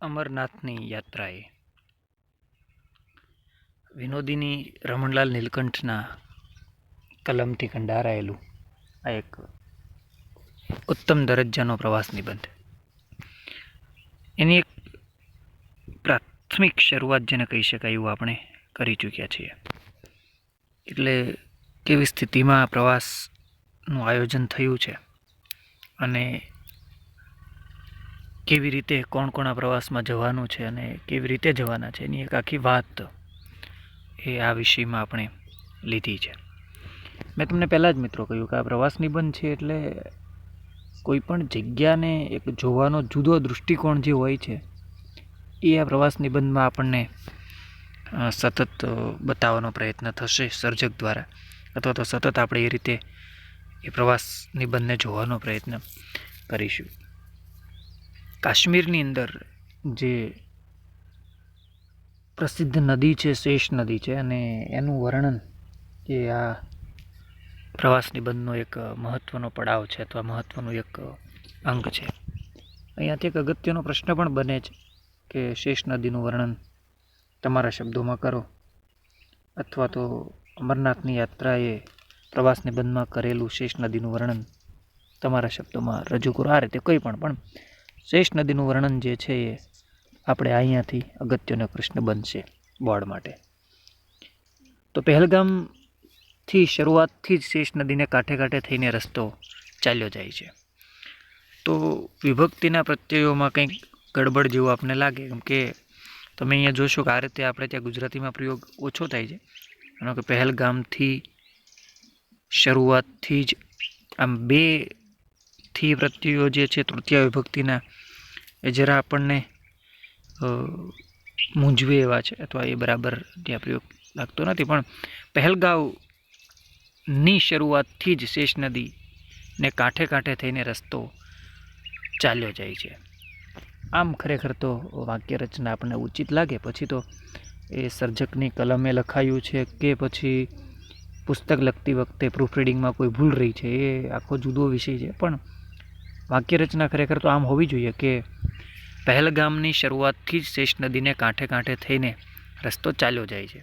અમરનાથની યાત્રાએ. વિનોદીની રમણલાલ નીલકંઠના કલમથી કંડારાયેલું આ એક ઉત્તમ દરજ્જાનો પ્રવાસ નિબંધ. એની એક પ્રાથમિક શરૂઆત જેને કહી શકાય એવું આપણે કરી ચૂક્યા છીએ. એટલે કેવી સ્થિતિમાં પ્રવાસનું આયોજન થયું છે અને કેવી રીતે કોણ કોણ આ પ્રવાસમાં જવાનું છે અને કેવી રીતે જવાના છે, એની એક આખી વાત એ આ વિષયમાં આપણે લીધી છે. મેં તમને પહેલાં જ મિત્રો કહ્યું કે આ પ્રવાસ નિબંધ છે એટલે કોઈ પણ જગ્યાને એક જોવાનો જુદો દૃષ્ટિકોણ જે હોય છે, એ આ પ્રવાસ નિબંધમાં આપણને સતત બતાવવાનો પ્રયત્ન થશે સર્જક દ્વારા, અથવા તો સતત આપણે એ રીતે એ પ્રવાસ નિબંધને જોવાનો પ્રયત્ન કરીશું. કાશ્મીરની અંદર જે પ્રસિદ્ધ નદી છે શેષ નદી છે, અને એનું વર્ણન એ આ પ્રવાસ નિબંધનો એક મહત્ત્વનો પડાવ છે અથવા મહત્ત્વનું એક અંગ છે. અહીંયાથી એક અગત્યનો પ્રશ્ન પણ બને છે કે શેષ નદીનું વર્ણન તમારા શબ્દોમાં કરો અથવા તો અમરનાથની યાત્રાએ પ્રવાસ નિબંધમાં કરેલું શેષ નદીનું વર્ણન તમારા શબ્દોમાં રજૂ કરો. આ રીતે કંઈ પણ પણ શેષ નદીનું વર્ણન જે છે એ આપણે અહીંયાથી અગત્યનો પ્રશ્ન બનશે બોર્ડ માટે. તો પહેલગામથી શરૂઆતથી જ શેષ નદીને કાંઠે કાંઠે થઈને રસ્તો ચાલ્યો જાય છે. તો વિભક્તિના પ્રત્યયોમાં કંઈક ગડબડ જેવું આપને લાગે, કેમ કે તમે અહીંયા જોશો કે આ રીતે આપણે ત્યાં ગુજરાતીમાં પ્રયોગ ઓછો થાય છે. એનો કે પહેલગામથી શરૂઆતથી જ આમ બેથી પ્રત્યયો જે છે તૃતીય વિભક્તિના એ જરા આપણને મૂંઝવે એવા છે અથવા એ બરાબર ત્યાં પ્રયોગ લાગતો નથી. પણ પહેલગાંવની શરૂઆતથી જ શેષ નદીને કાંઠે કાંઠે થઈને રસ્તો ચાલ્યો જાય છે. આમ ખરેખર તો વાક્ય રચના આપણને ઉચિત લાગે. પછી તો એ સર્જકની કલમે લખાયું છે કે પછી પુસ્તક લખતી વખતે પ્રૂફ રીડિંગમાં કોઈ ભૂલ રહી છે એ આખો જુદો વિષય છે. પણ વાક્ય રચના ખરેખર તો આમ હોવી જોઈએ કે પહેલગામની શરૂઆતથી જ શેષ નદીને કાંઠે કાંઠે થઈને રસ્તો ચાલ્યો જાય છે.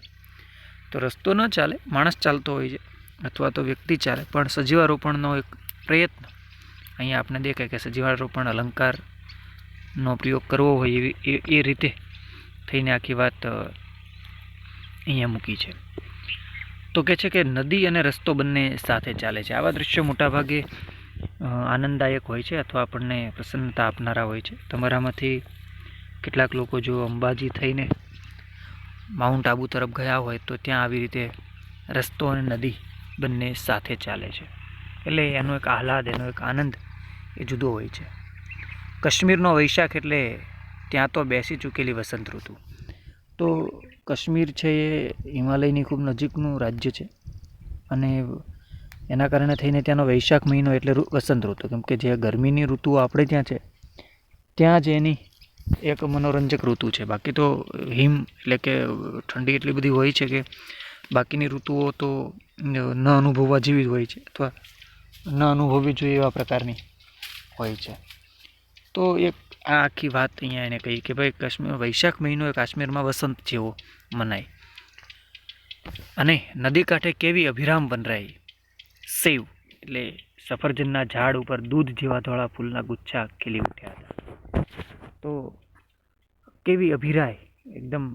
તો રસ્તો ન ચાલે, માણસ ચાલતો હોય છે અથવા તો વ્યક્તિ ચાલે, પણ સજીવારોપણનો એક પ્રયત્ન. અહીંયા આપણે દેખાય કે સજીવારોપણ, અલંકારનો પ્રયોગ કરવો હોય એવી, એ રીતે થઈને આખી વાત અહીંયા મૂકી છે. તો કે છે કે નદી અને રસ્તો બંને સાથે ચાલે છે. આવા દૃશ્યો મોટાભાગે આનંદદાયક હોય છે અથવા આપણને પ્રસન્નતા આપનારા હોય છે? તમારામાંથી કેટલાક લોકો જો અંબાજી થઈને માઉન્ટ આબુ તરફ ગયા હોય તો ત્યાં આવી રીતે રસ્તો અને નદી બંને સાથે ચાલે છે. એટલે એનો એક આહલાદ, એનો એક આનંદ એ જુદો હોય છે. કાશ્મીરનો વૈશાખ એટલે ત્યાં તો બેસી ચૂકેલી વસંત ઋતુ. તો કાશ્મીર છે એ હિમાલયની ખૂબ નજીકનું રાજ્ય છે. અને એના કારણે થઈને ત્યાંનો વૈશાખ મહિનો એટલે વસંત ઋતુ. કેમ કે જે ગરમીની ઋતુ આપણે ત્યાં છે, ત્યાં જ એની એક મનોરંજક ઋતુ છે. બાકી તો હિમ એટલે કે ઠંડી એટલી બધી હોય છે કે બાકીની ઋતુઓ તો ન અનુભવવા જેવી જ હોય છે અથવા ન અનુભવવી જોઈએ એવા પ્રકારની હોય છે. તો એક આ આખી વાત અહીંયા એને કહી કે ભાઈ કાશ્મીર, વૈશાખ મહિનો કાશ્મીરમાં વસંત જેવો મનાય. અને નદી કાંઠે કેવી અભિરામ વનરાઈ સેવ, એટલે સફરજનના ઝાડ ઉપર દૂધ જેવા ધોળા ફૂલના ગુચ્છા ખીલી ઉઠ્યા હતા. તો કેવી અભિરાય, એકદમ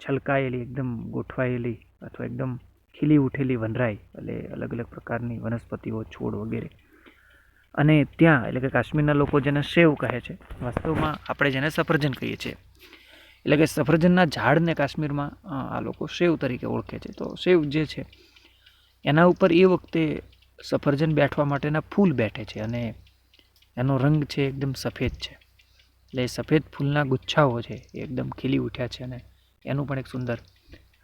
છલકાયેલી, એકદમ ગોઠવાયેલી અથવા એકદમ ખીલી ઉઠેલી વનરાઈ એટલે અલગ અલગ પ્રકારની વનસ્પતિઓ, છોડ વગેરે. અને ત્યાં, એટલે કે કાશ્મીરના લોકો જેને સેવ કહે છે, વાસ્તવમાં આપણે જેને સફરજન કહીએ છીએ, એટલે કે સફરજનના ઝાડને કાશ્મીરમાં આ લોકો સેવ તરીકે ઓળખે છે. તો સેવ જે છે એના ઉપર એ વખતે સફરજન બેઠવા માટેના ફૂલ બેઠે છે અને એનો રંગ છે એકદમ સફેદ છે. એટલે સફેદ ફૂલના ગુચ્છાઓ છે એ એકદમ ખીલી ઉઠ્યા છે અને એનું પણ એક સુંદર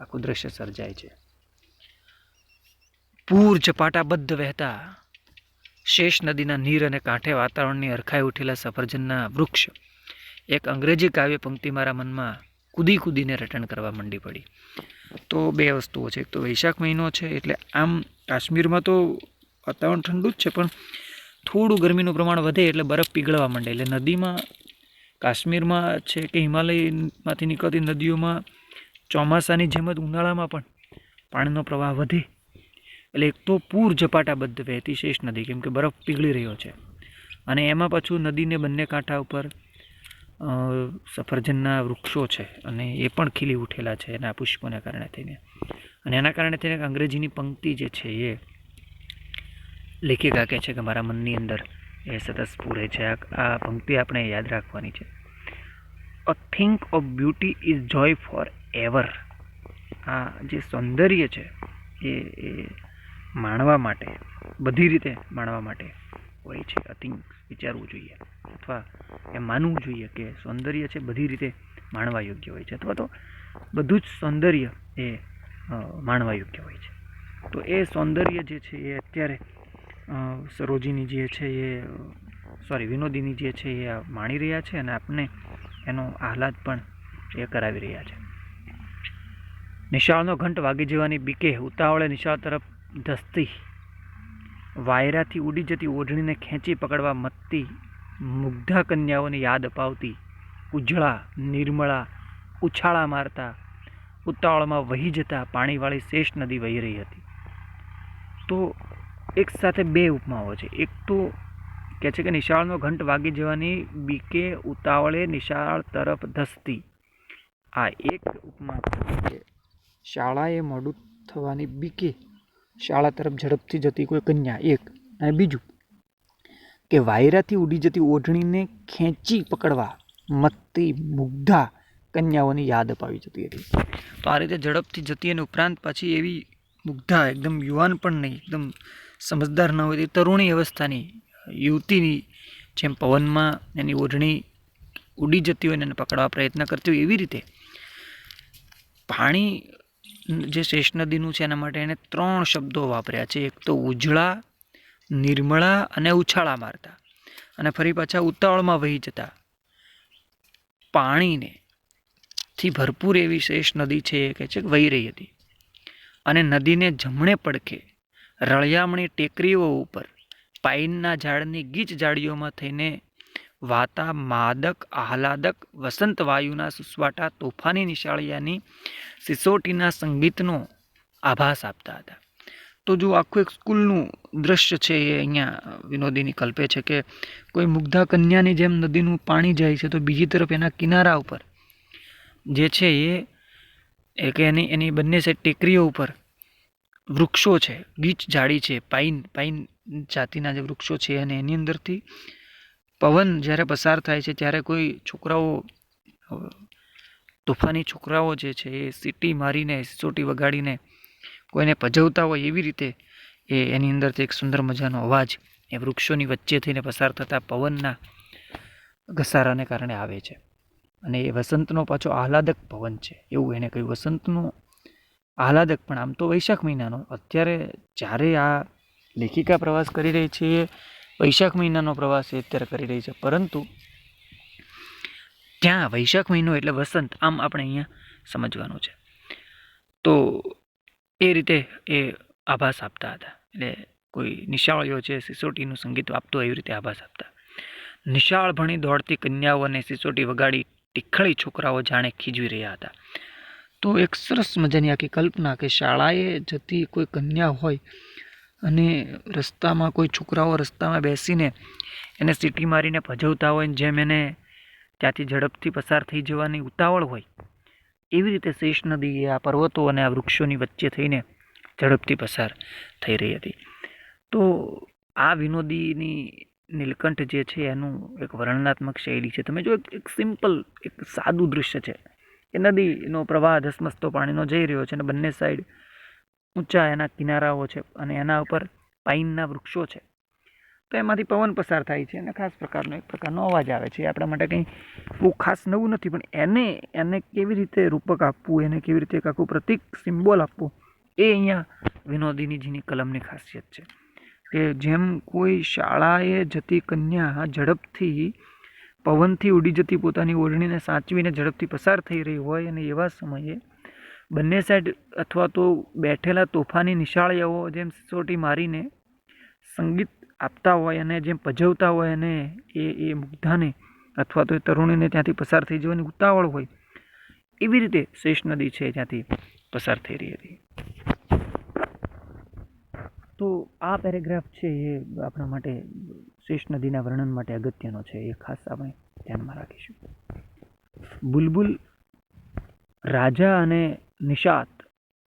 આખું દ્રશ્ય સર્જાય છે. પૂર ઝપાટાબદ્ધ વહેતા શેષ નદીના નીર અને કાંઠે વાતાવરણની અરખાઈ ઉઠેલા સફરજનના વૃક્ષ. એક અંગ્રેજી કાવ્ય પંક્તિ મારા મનમાં કૂદી કૂદીને રટણ કરવા માંડી પડી. તો બે વસ્તુઓ છે. એક તો વૈશાખ મહિનો છે, એટલે આમ કાશ્મીરમાં તો વાતાવરણ ઠંડુ જ છે, પણ થોડું ગરમીનું પ્રમાણ વધે એટલે બરફ પીગળવા માંડે. એટલે નદીમાં, કાશ્મીરમાં છે કે હિમાલયમાંથી નીકળતી નદીઓમાં ચોમાસાની જેમ જ ઉનાળામાં પણ પાણીનો પ્રવાહ વધે. એટલે એક તો પૂર ઝપાટાબદ્ધ વહેતી શેષ નદી, કેમ કે બરફ પીગળી રહ્યો છે. અને એમાં પાછું નદીને બંને કાંઠા ઉપર સફરજનના વૃક્ષો છે અને એ પણ ખીલી ઉઠેલા છે એના પુષ્પોને કારણે થઈને. અને એના કારણે થઈને અંગ્રેજીની પંક્તિ જે છે એ લેખિકા કહે છે કે મારા મનની અંદર એ સતત સ્ફુરે છે. આ પંક્તિ આપણે યાદ રાખવાની છે. A think of beauty is joy forever આ જે સૌંદર્ય છે એ એ માણવા માટે, બધી રીતે માણવા માટે હોય છે થિંક વિચારવું જોઈએ. અથવા એ માનવું જોઈએ કે સૌંદર્ય છે, બધી રીતે માણવા યોગ્ય હોય છે, અથવા તો બધું જ સૌંદર્ય એ માણવા યોગ્ય હોય છે. તો એ સૌંદર્ય જે છે, એ અત્યારે સરોજીની જે છે, એ સોરી વિનોદીની જે છે, એ માણી રહ્યા છે અને આપને એનો આહલાદ પણ એ કરાવી રહ્યા છે. નિશાળનો ઘંટ વાગી જવાની બીકે ઉતાવળે નિશાળ તરફ ધસતી. વાયરાથી ઉડી જતી ઓઢણીને ખેંચી પકડવા મતતી મુગ્ધા કન્યાઓને યાદ અપાવતી, ઉજળા, નિર્મળા, ઉછાળા મારતા, ઉતાવળમાં વહી જતા પાણીવાળી શેષ નદી વહી રહી હતી. તો એક સાથે બે ઉપમાઓ છે. એક તો કહે છે કે નિશાળનો ઘંટ વાગી જવાની બીકે ઉતાવળે નિશાળ તરફ ધસતી. આ એક ઉપમા છે શાળાએ મોડું થવાની બીકે શાળા તરફ ઝડપથી જતી કોઈ કન્યા, એક અને બીજું કે વાયરાથી ઉડી જતી ઓઢણીને ખેંચી પકડવા મત્તી, મુગ્ધા કન્યાઓની યાદ અપાવી જતી હતી. તો આ રીતે ઝડપથી જતી અને ઉપરાંત પાછી એવી મુગ્ધા, એકદમ યુવાન પણ નહીં, એકદમ સમજદાર ન હોય તે તરુણી અવસ્થાની યુવતીની જેમ પવનમાં એની ઓઢણી ઉડી જતી હોય અને એને પકડવા પ્રયત્ન કરતી હોય એવી રીતે પાણી જે શેષ નદીનું છે એના માટે એણે ત્રણ શબ્દો વાપર્યા છે. એક તો ઉજળા, નિર્મળા અને ઉછાળા મારતા અને ફરી પાછા ઉતાવળમાં વહી જતા. પાણીને થી ભરપૂર એવી શેષ નદી છે એ કહે છે વહી રહી હતી. અને નદીને જમણે પડખે રળિયામણી ટેકરીઓ ઉપર પાઇનના ઝાડની ગીચ જાળીઓમાં થઈને વાતા માદક, આહલાદક, વસંત વાયુના સુસવાટા, તોફાની નિશાળિયાની સિસોટીના સંગીતનો આભાસ આપતા હતા. તો જો આખું એક સ્કૂલનું દ્રશ્ય છે એ અહીંયા વિનોદીની કલ્પે છે કે કોઈ મુગ્ધા કન્યાની જેમ નદીનું પાણી જાય છે તો બીજી તરફ એના કિનારા ઉપર જે છે એ એક એની એની બંને સાઈડ ટેકરીઓ ઉપર વૃક્ષો છે. ગીચ ઝાડી છે. પાઇન પાઇન જાતિના જે વૃક્ષો છે અને એની અંદરથી પવન જ્યારે પસાર થાય છે, ત્યારે કોઈ છોકરાઓ તોફાની છોકરાઓ જે છે, એ સીટી મારીને, સિસોટી વગાડીને કોઈને પજવતા હોય એવી રીતે એ એની અંદરથી એક સુંદર મજાનો અવાજ એ વૃક્ષોની વચ્ચે થઈને પસાર થતા પવનના ઘસારાને કારણે આવે છે. અને એ વસંતનો પાછો આહલાદક પવન છે. એવું એને કહ્યું. વસંતનો આહલાદક પણ આમ તો વૈશાખ મહિનાનો. અત્યારે જ્યારે આ લેખિકા પ્રવાસ કરી રહી છે વૈશાખ મહિનાનો પ્રવાસ એ અત્યારે કરી રહી છે. પરંતુ ત્યાં વૈશાખ મહિનો એટલે વસંત, આમ આપણે અહીંયા સમજવાનું છે. તો એ રીતે એ આભાસ આપતા હતા. એટલે કોઈ નિશાળીઓ છે, સિસોટીનું સંગીત આપતો એવી રીતે આભાસ આપતા. નિશાળ ભણી દોડતી કન્યાઓ અને સિસોટી વગાડી ટીખળી છોકરાઓ જાણે ખીજવી રહ્યા હતા. તો એક સરસ મજાની આખી કલ્પના કે શાળાએ જતી કોઈ કન્યા હોય અને રસ્તામાં કોઈ છોકરાઓ રસ્તામાં બેસીને એને સીટી મારીને ભજવતા હોય જેમ એને ત્યાંથી ઝડપથી પસાર થઈ જવાની ઉતાવળ હોય, એવી રીતે શેષ નદી આ પર્વતો અને આ વૃક્ષોની વચ્ચે થઈને ઝડપથી પસાર થઈ રહી હતી. તો આ વિનોદીની નીલકંઠ જે છે એનું એક વર્ણનાત્મક શૈલી છે. તમે જો એક સિમ્પલ, એક સાદું દૃશ્ય છે. એ નદીનો પ્રવાહ ધસમસતો પાણીનો જઈ રહ્યો છે અને બંને સાઈડ ઊંચા એના કિનારાઓ છે અને એના ઉપર પાઇનના વૃક્ષો છે. તો એમાંથી પવન પસાર થાય છે અને ખાસ પ્રકારનો એક પ્રકારનો અવાજ આવે છે. આપણા માટે કંઈ બહુ ખાસ નવું નથી, પણ એને એને કેવી રીતે રૂપક આપવું, એને કેવી રીતે એક આખું પ્રતિક, સિમ્બોલ આપવું, એ અહીંયા વિનોદિનીજીની કલમની ખાસિયત છે. કે જેમ કોઈ શાળાએ જતી કન્યા ઝડપથી પવનથી ઉડી જતી પોતાની ઓઢણીને સાચવીને ઝડપથી પસાર થઈ રહી હોય અને એવા સમયે બંને સાઈડ અથવા તો બેઠેલા તોફાની નિશાળીઓ જેમ સિસોટી મારીને સંગીત આપતા હોય અને જેમ પજવતા હોય અને એ એ મુગ્ધાને અથવા તો એ તરુણીને ત્યાંથી પસાર થઈ જવાની ઉતાવળ હોય, એવી રીતે શેષ નદી છે ત્યાંથી પસાર થઈ રહી હતી. તો આ પેરેગ્રાફ છે એ આપણા માટે શેષ નદીના વર્ણન માટે અગત્યનો છે, એ ખાસ આપણે ધ્યાનમાં રાખીશું. બુલબુલ રાજા અને નિષાદ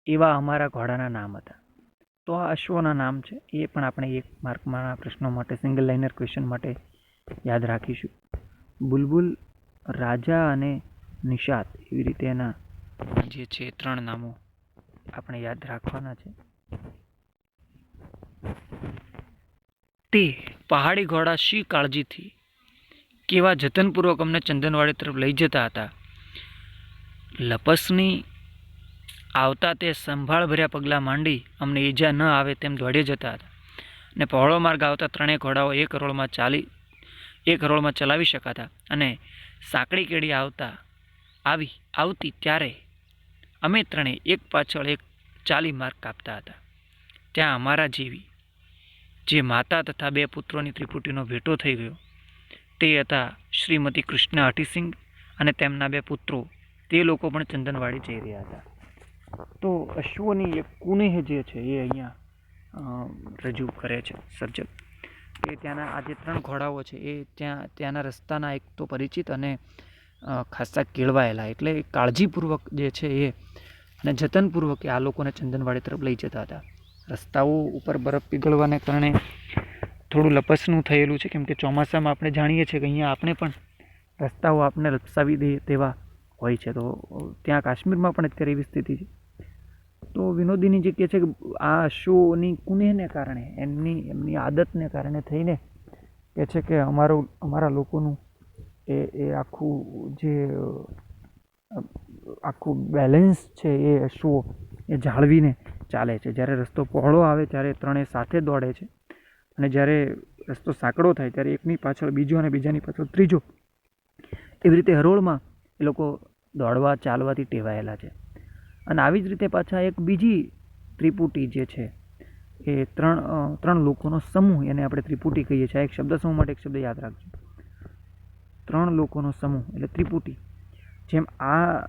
એવા અમારા ઘોડાના નામ હતા. તો આ અશ્વના નામ છે, એ પણ આપણે એક માર્કમાંના પ્રશ્નો માટે સિંગલ લાઇનર ક્વેશ્ચન માટે યાદ રાખીશું. બુલબુલ, રાજા અને નિષાદ એવી રીતે એના જે છે ત્રણ નામો આપણે યાદ રાખવાના છે. તે પહાડી ઘોડા શી કાળજીથી કેવા જતનપૂર્વક અમને ચંદનવાડી તરફ લઈ જતા હતા? લપસની આવતા તે સંભાળભર્યા પગલાં માંડી અમને ઈજા ન આવે તેમ દોડી જતા હતા. અને પહોળો માર્ગ આવતા ત્રણેય ઘોડાઓ એક હરોળમાં ચાલી, એક હરોળમાં ચલાવી શકાતા અને સાંકડી કેડી આવતા આવી, આવતી ત્યારે અમે ત્રણેય એક પાછળ એક ચાલી માર્ગ કાપતા હતા. ત્યાં અમારા જેવી, જે માતા તથા બે પુત્રોની ત્રિપુટીનો ભેટો થઈ ગયો, તે હતા શ્રીમતી કૃષ્ણ હટીસિંહ અને તેમના બે પુત્રો, તે લોકો પણ ચંદનવાડી જઈ રહ્યા હતા. તો અશ્વની એક કુનેહ જે છે એ અહીંયા રજૂ કરે છે, સર્જક. એ ત્યાંના આ જે ત્રણ ઘોડાઓ છે. એ ત્યાં, ત્યાંના રસ્તાના એક તો પરિચિત અને ખાસ્સા કેળવાયેલા. એટલે કાળજીપૂર્વક જે છે એ, અને જતનપૂર્વક એ આ લોકોને ચંદનવાડી તરફ લઈ જતા હતા. રસ્તાઓ ઉપર બરફ પીગળવાને કારણે થોડું લપસનું થયેલું છે. કેમ કે ચોમાસામાં આપણે જાણીએ છીએ કે અહીંયા આપણે પણ રસ્તાઓ આપણે લપસાવી દે તેવા હોય છે. તો ત્યાં કાશ્મીરમાં પણ અત્યારે એવી સ્થિતિ છે. તો વિનોદીની જે કહે છે કે આ શોની કુનેહને કારણે, એમની એમની આદતને કારણે થઈને કહે છે કે અમારું, અમારા લોકોનું એ એ આખું જે, આખું બેલેન્સ છે એ શો એ જાળવીને ચાલે છે. જ્યારે રસ્તો પહોળો આવે ત્યારે ત્રણેય સાથે દોડે છે અને જ્યારે રસ્તો સાંકડો થાય ત્યારે એકની પાછળ બીજો અને બીજાની પાછળ ત્રીજો એવી રીતે હરોળમાં એ લોકો દોડવા, ચાલવાથી ટેવાયેલા છે. અને આવી જ રીતે પાછા એક બીજી ત્રિપુટી જે છે, એ ત્રણ ત્રણ લોકોનો સમૂહ એને આપણે ત્રિપુટી કહીએ છીએ. એક શબ્દ સમૂહ માટે એક શબ્દ યાદ રાખજો. ત્રણ લોકોનો સમૂહ, એટલે ત્રિપુટી. જેમ આ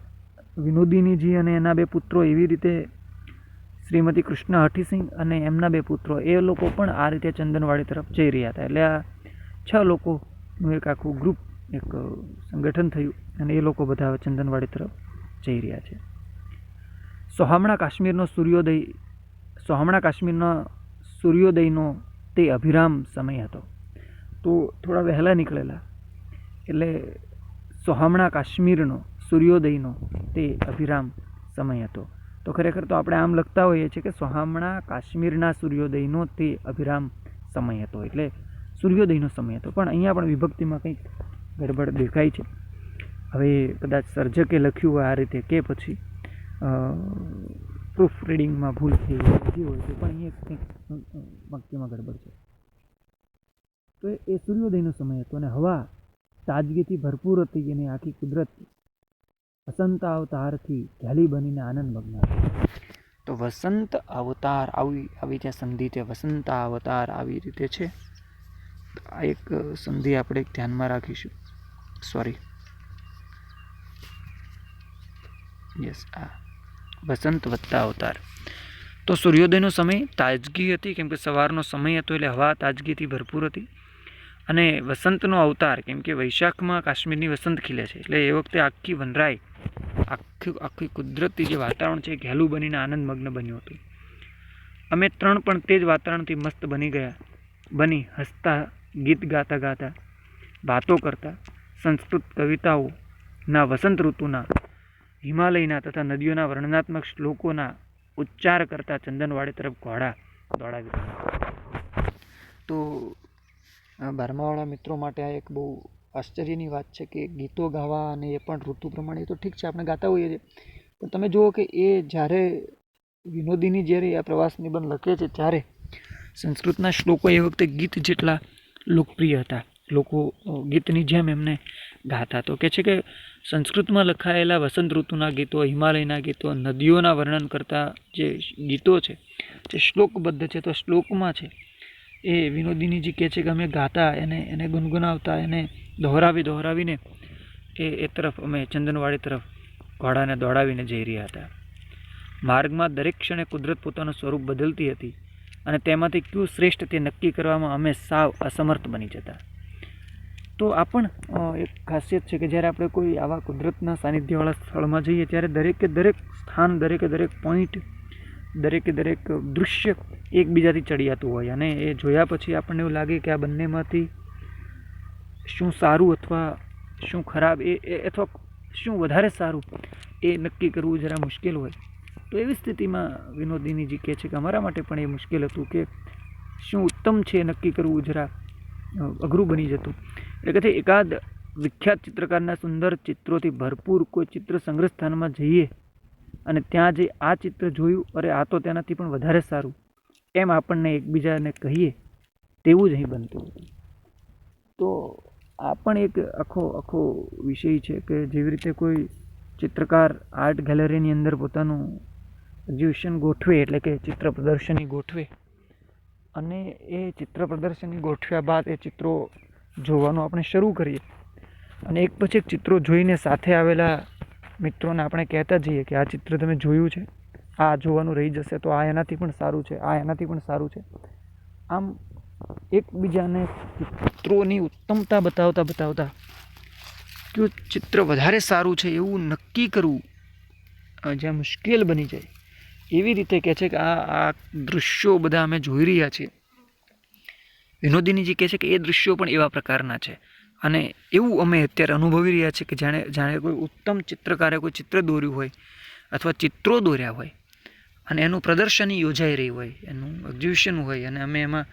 વિનોદિનીજી અને એના બે પુત્રો એવી રીતે શ્રીમતી કૃષ્ણ હઠીસિંહ અને એમના બે પુત્રો, એ લોકો પણ આ રીતે ચંદનવાડી તરફ જઈ રહ્યા હતા. એટલે આ છ લોકોનું એક આખું ગ્રુપ એક સંગઠન થયું અને એ લોકો બધા ચંદનવાડી તરફ જઈ રહ્યા છે. સોહામણા કાશ્મીરનો સૂર્યોદય સોહામણા કાશ્મીરના સૂર્યોદયનો તે અભિરામ સમય હતો. તો થોડા વહેલા નીકળેલા. એટલે સોહામણા કાશ્મીરનો સૂર્યોદયનો તે અભિરામ સમય હતો. તો ખરેખર તો આપણે આમ લખતા હોઈએ છીએ કે સોહામણા કાશ્મીરના સૂર્યોદયનો તે અભિરામ સમય હતો. એટલે સૂર્યોદયનો સમય હતો. પણ અહીંયા પણ વિભક્તિમાં કંઈક ગડબડ દેખાય છે. હવે કદાચ સર્જકે લખ્યું હોય આ રીતે કે પછી પ્રૂફ રીડિંગમાં ભૂલ થઈ હોય જે હોય છે, પણ અહીંયા કંઈક વાક્યમાં ગડબડ છે. તો એ- સૂર્યોદયનો સમય હતો અને હવા તાજગીથી ભરપૂર હતી અને આખી કુદરત વસંત અવતારથી ઘેલી બનીને આનંદમગ્ન હતી. તો વસંત અવતાર આવી આવી ત્યાં સંધિ છે વસંત અવતાર આવી રીતે છે? આ એક સંધિ આપણે ધ્યાનમાં રાખીશું. સોરી યસ આ વસંત વધતા અવતાર. તો સૂર્યોદયનો સમય તાજગી હતી, કેમ કે સવારનો સમય હતો એટલે હવા તાજગીથી ભરપૂર હતી. અને વસંતનો અવતાર, કેમ કે વૈશાખમાં કાશ્મીરની વસંત ખીલે છે, એટલે એ વખતે આખી વનરાય, આખી આખી કુદરતી જે વાતાવરણ છે એ ઘેલું બનીને આનંદમગ્ન બન્યું હતું. અમે ત્રણ પણ તે જ વાતાવરણથી મસ્ત બની ગયા. બની, હસતા, ગીત ગાતા ગાતા, વાતો કરતા, સંસ્કૃત કવિતાઓના વસંત ઋતુના હિમાલયના તથા નદીઓના વર્ણનાત્મક શ્લોકોના ઉચ્ચાર કરતા ચંદનવાડી તરફ ઘોડા દોડાવી રહ્યા. તો બારમાવાળા મિત્રો માટે આ એક બહુ આશ્ચર્યની વાત છે કે ગીતો ગાવા અને એ પણ ઋતુ પ્રમાણે તો ઠીક છે, આપણે ગાતા હોઈએ છીએ પણ તમે જુઓ કે એ જ્યારે વિનોદીની જ્યારે આ પ્રવાસ નિબંધ લખે છે, ત્યારે સંસ્કૃતના શ્લોકો એ વખતે ગીત જેટલા લોકપ્રિય હતા લોકો ગીતની જેમ એમને ગાતા તો કે છે કે સંસ્કૃતમાં લખાયેલા વસંત ઋતુના ગીતો, હિમાલયના ગીતો, નદીઓના વર્ણન કરતા જે ગીતો છે, જે શ્લોકબદ્ધ છે, તો શ્લોકમાં છે, એ વિનોદિનીજી કહે છે કે અમે ગાતા, એને એને ગુનગુનાવતા, એને દોહરાવી દોહરાવીને એ એ તરફ અમે ચંદનવાડી તરફ ઘોડાને દોડાવીને જઈ રહ્યા હતા. માર્ગમાં દરેક ક્ષણે કુદરત પોતાનું સ્વરૂપ બદલતી હતી અને તેમાંથી કયું શ્રેષ્ઠ તે નક્કી કરવામાં અમે સાવ અસમર્થ બની જતા. તો આ પણ એક ખાસિયત છે કે જ્યારે આપણે કોઈ આવા કુદરતના સાનિધ્યવાળા સ્થળમાં જઈએ ત્યારે દરેકે દરેક સ્થાન, દરેકે દરેક પોઈન્ટ દરેકે દરેક દૃશ્ય એકબીજાથી ચડિયાતું હોય. અને એ જોયા પછી આપણને એવું લાગે કે આ બંનેમાંથી શું સારું અથવા શું ખરાબ, એ અથવા શું વધારે સારું, એ નક્કી કરવું જરા મુશ્કેલ હોય. તો એવી સ્થિતિમાં વિનોદિનીજી કહે છે કે અમારા માટે પણ એ મુશ્કેલ હતું કે શું ઉત્તમ છે નક્કી કરવું જરા અઘરું બની જતું. એટલે કે એકાદ વિખ્યાત ચિત્રકારના સુંદર ચિત્રોથી ભરપૂર કોઈ ચિત્ર સંગ્રહ સ્થાનમાં જઈએ અને ત્યાં જે આ ચિત્ર જોયું, અરે આ તો તેનાથી પણ વધારે સારું. એમ આપણને એકબીજાને કહીએ, તેવું જ અહીં બનતું. તો આ પણ એક આખો આખો વિષય છે કે જેવી રીતે કોઈ ચિત્રકાર આર્ટ ગેલેરીની અંદર પોતાનું એક્ઝિબિશન ગોઠવે, એટલે કે ચિત્ર પ્રદર્શની ગોઠવે અને એ ચિત્ર પ્રદર્શન ગોઠવ્યા બાદ એ ચિત્રો જોવાનું આપણે શરૂ કરીએ. અને એક પછી એક ચિત્રો જોઈને સાથે આવેલા મિત્રોને આપણે કહેતા જઈએ કે આ ચિત્ર તમે જોયું છે, આ જોવાનું રહી જશે તો આ એનાથી પણ સારું છે, આ એનાથી પણ સારું છે. આમ એકબીજાને ચિત્રોની ઉત્તમતા બતાવતા બતાવતા કયું ચિત્ર વધારે સારું છે એવું નક્કી કરવું જ્યાં મુશ્કેલ બની જાય. એવી રીતે કહે છે કે આ આ દૃશ્યો બધા અમે જોઈ રહ્યા છીએ. વિનોદિનીજી કહે છે કે એ દૃશ્યો પણ એવા પ્રકારના છે. અને એવું અમે અત્યારે અનુભવી રહ્યા છીએ કે જાણે જાણે કોઈ ઉત્તમ ચિત્રકારે કોઈ ચિત્ર દોર્યું હોય અથવા ચિત્રો દોર્યા હોય અને એનું પ્રદર્શની યોજાઈ રહી હોય, એનું એક્ઝિબિશન હોય અને અમે એમાં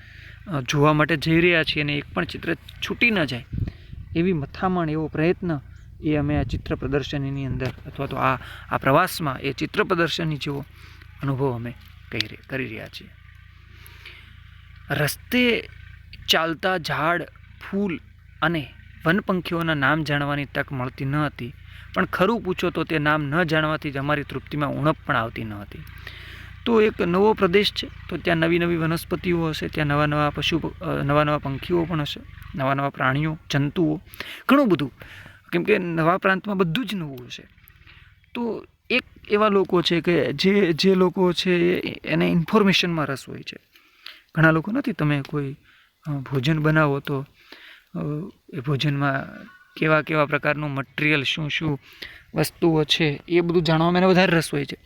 જોવા માટે જઈ રહ્યા છીએ અને એક પણ ચિત્ર છૂટી ન જાય. એવી મથામણ, એવો પ્રયત્ન એ અમે આ ચિત્ર પ્રદર્શનીની અંદર અથવા તો આ આ પ્રવાસમાં એ ચિત્ર પ્રદર્શની જેવો અનુભવ અમે કરી રહ્યા છીએ. રસ્તે ચાલતા ઝાડ, ફૂલ અને વનપંખીઓના નામ જાણવાની તક મળતી ન હતી. પણ ખરું પૂછો તો તે નામ ન જાણવાથી જ અમારી તૃપ્તિમાં ઉણપ પણ આવતી ન હતી. તો એક નવો પ્રદેશ છે, તો ત્યાં નવી નવી વનસ્પતિઓ હશે, ત્યાં નવા નવા પશુ નવા નવા પંખીઓ પણ હશે, નવા નવા પ્રાણીઓ, જંતુઓ, ઘણું બધું. કેમ કે નવા પ્રાંતમાં બધું જ નવું હશે. તો એક એવા લોકો છે કે જે જે લોકો છે એને ઇન્ફોર્મેશનમાં રસ હોય છે. ઘણા લોકો નથી, તમે કોઈ ભોજન બનાવો તો એ ભોજનમાં કેવા કેવા પ્રકારનું મટીરિયલ, શું શું વસ્તુઓ છે, એ બધું જાણવામાં એને વધારે રસ હોય છે.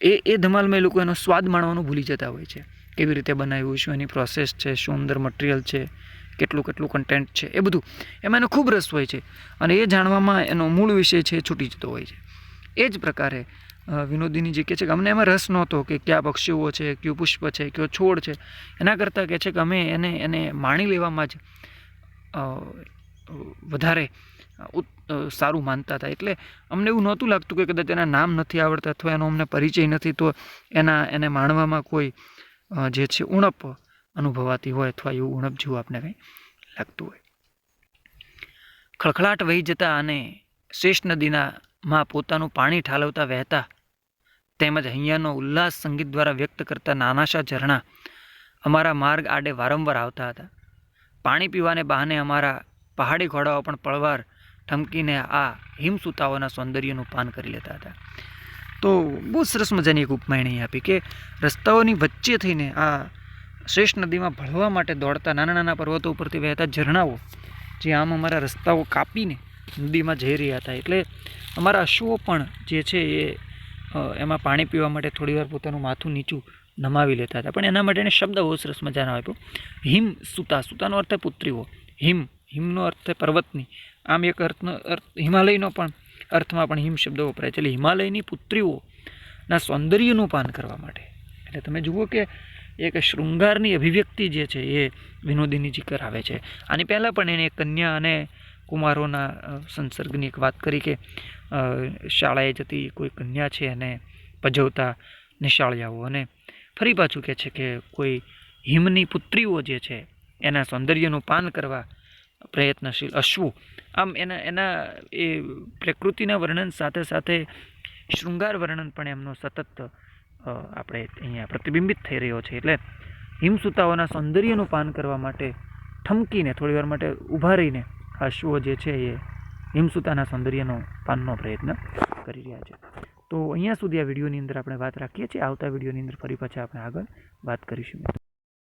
એ એ ધમાલમાં એ લોકો એનો સ્વાદ માણવાનું ભૂલી જતા હોય છે. કેવી રીતે બનાવ્યું, શું એની પ્રોસેસ છે, શું અંદર મટીરિયલ છે, કેટલું કેટલું કન્ટેન્ટ છે, એ બધું. એમાં એનો ખૂબ રસ હોય છે. અને એ જાણવામાં એનો મૂળ વિષય છે છૂટી જતો હોય છે. એ જ પ્રકારે વિનોદિની જે કહે છે કે અમને એમાં રસ નહોતો કે કયા પક્ષીઓ છે, કયું પુષ્પ છે, કયો છોડ છે. એના કરતાં કહે છે કે અમે એને એને માણી લેવામાં જ વધારે સારું માનતા હતા. એટલે અમને એવું નહોતું લાગતું કે કદાચ એના નામ નથી આવડતા અથવા એનો અમને પરિચય નથી, તો એના, એને માણવામાં કોઈ જે છે ઉણપ અનુભવાતી હોય અથવા એવું ઉણપ જેવું આપને કંઈ લાગતું હોય. ખળખળાટ વહી જતા અને શેષ નદીના માં પોતાનું પાણી ઠાલવતા વહેતા તેમજ અહીંયાનો ઉલ્લાસ સંગીત દ્વારા વ્યક્ત કરતા નાનાશા ઝરણા અમારા માર્ગ આડે વારંવાર આવતા હતા. પાણી પીવાને બહાને અમારા પહાડી ઘોડાઓ પણ પળવાર ઠમકીને આ હિમસૂતાઓના સૌંદર્યનું પાન કરી લેતા હતા. તો બહુ સરસ મજાની એક ઉપમાયણી આપી કે રસ્તાઓની વચ્ચે થઈને આ શ્રેષ્ઠ નદીમાં ભળવા માટે દોડતા નાના નાના પર્વતો ઉપરથી વહેતા ઝરણાઓ જે આમ અમારા રસ્તાઓ કાપીને નદીમાં જઈ રહ્યા હતા. એટલે અમારા અશ્વો પણ જે છે એ એમાં પાણી પીવા માટે થોડીવાર પોતાનું માથું નીચું નમાવી લેતા હતા. પણ એના માટે એને શબ્દ બહુ સરસ મજાનો આપ્યો. હિમ સુતા, સુતાનો અર્થ પુત્રીઓ. હિમ, હિમનો અર્થ પર્વતની. આમ એક અર્થનો અર્થ, હિમાલયનો પણ અર્થમાં પણ હિમ શબ્દ વપરાય છે. એટલે હિમાલયની પુત્રીઓના સૌંદર્યનું પાન કરવા માટે. એટલે તમે જુઓ કે એક શૃંગારની અભિવ્યક્તિ જે છે એ વિનોદીનીજી કરાવે છે. આની પહેલાં પણ એને કન્યા અને કુમારોના સંસર્ગની એક વાત કરી કે શાળાએ જતી કોઈ કન્યા છે અને પજવતા નિશાળિયાઓ અને ફરી પાછું કહે છે કે કોઈ હિમની પુત્રીઓ જે છે એના સૌંદર્યનું પાન કરવા પ્રયત્નશીલ અશ્વો આમ એના એના, એ પ્રકૃતિના વર્ણન સાથે સાથે શૃંગાર વર્ણન પણ એમનો સતત આપણે અહીંયા પ્રતિબિંબિત થઈ રહ્યો છે. એટલે હિમસૂતાઓના સૌંદર્યનું પાન કરવા માટે ઠમકીને થોડીવાર માટે ઊભા રહીને અશ્વો જે છે એ હિમસુતાના સૌંદર્યનો પાનનો પ્રયત્ન કરી રહ્યા છે. તો અહીંયા સુધી આ વિડીયોની અંદર આપણે વાત રાખીએ છીએ. આવતા વિડીયોની અંદર ફરી પાછા આપણે આગળ વાત કરીશું.